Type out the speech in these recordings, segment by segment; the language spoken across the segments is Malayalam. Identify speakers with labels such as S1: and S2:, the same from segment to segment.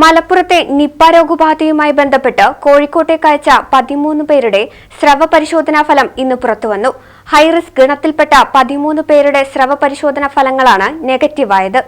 S1: മലപ്പുറത്തെ നിപ്പ രോഗബാധയുമായി ബന്ധപ്പെട്ട് കോഴിക്കോട്ടേക്ക് അയച്ച പതിമൂന്ന് പേരുടെ സ്രവ പരിശോധനാ ഫലം ഇന്ന് പുറത്തുവന്നു ഹൈറിസ്ക് ഗണത്തിൽപ്പെട്ട പതിമൂന്ന് പേരുടെ സ്രവ പരിശോധനാ ഫലങ്ങളാണ് നെഗറ്റീവായത്.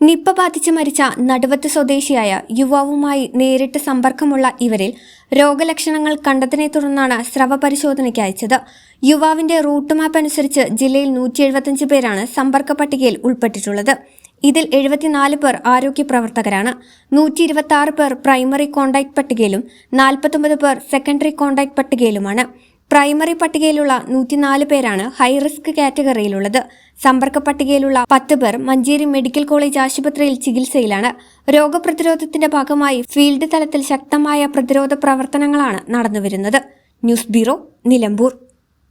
S1: നിപ്പ ബാധിച്ച് മരിച്ച നടുവത്ത് സ്വദേശിയായ യുവാവുമായി നേരിട്ട് സമ്പർക്കമുള്ള ഇവരിൽ രോഗലക്ഷണങ്ങൾ കണ്ടതിനെ തുടർന്നാണ് സ്രവ പരിശോധനയ്ക്ക് അയച്ചത്. യുവാവിന്റെ റൂട്ട് മാപ്പ് അനുസരിച്ച് ജില്ലയിൽ നൂറ്റി എഴുപത്തിയഞ്ച് പേരാണ് സമ്പർക്ക പട്ടികയിൽ ഉൾപ്പെട്ടിട്ടുള്ളത്. ഇതിൽ എഴുപത്തിനാല് പേർ ആരോഗ്യ പ്രവർത്തകരാണ്. നൂറ്റി ഇരുപത്തി ആറ് പേർ പ്രൈമറി കോണ്ടാക്ട് പട്ടികയിലും നാൽപ്പത്തൊമ്പത് പേർ സെക്കൻഡറി കോണ്ടാക്ട് പട്ടികയിലുമാണ്. പ്രൈമറി പട്ടികയിലുള്ള നൂറ്റിനാല് പേരാണ് ഹൈ റിസ്ക് കാറ്റഗറിയിലുള്ളത്. സമ്പർക്ക പട്ടികയിലുള്ള പത്ത് പേർ മഞ്ചേരി മെഡിക്കൽ കോളേജ് ആശുപത്രിയിൽ ചികിത്സയിലാണ്. രോഗപ്രതിരോധത്തിന്റെ ഭാഗമായി ഫീൽഡ് തലത്തിൽ ശക്തമായ പ്രതിരോധ പ്രവർത്തനങ്ങളാണ് നടന്നുവരുന്നത്. News bureau Nilambur.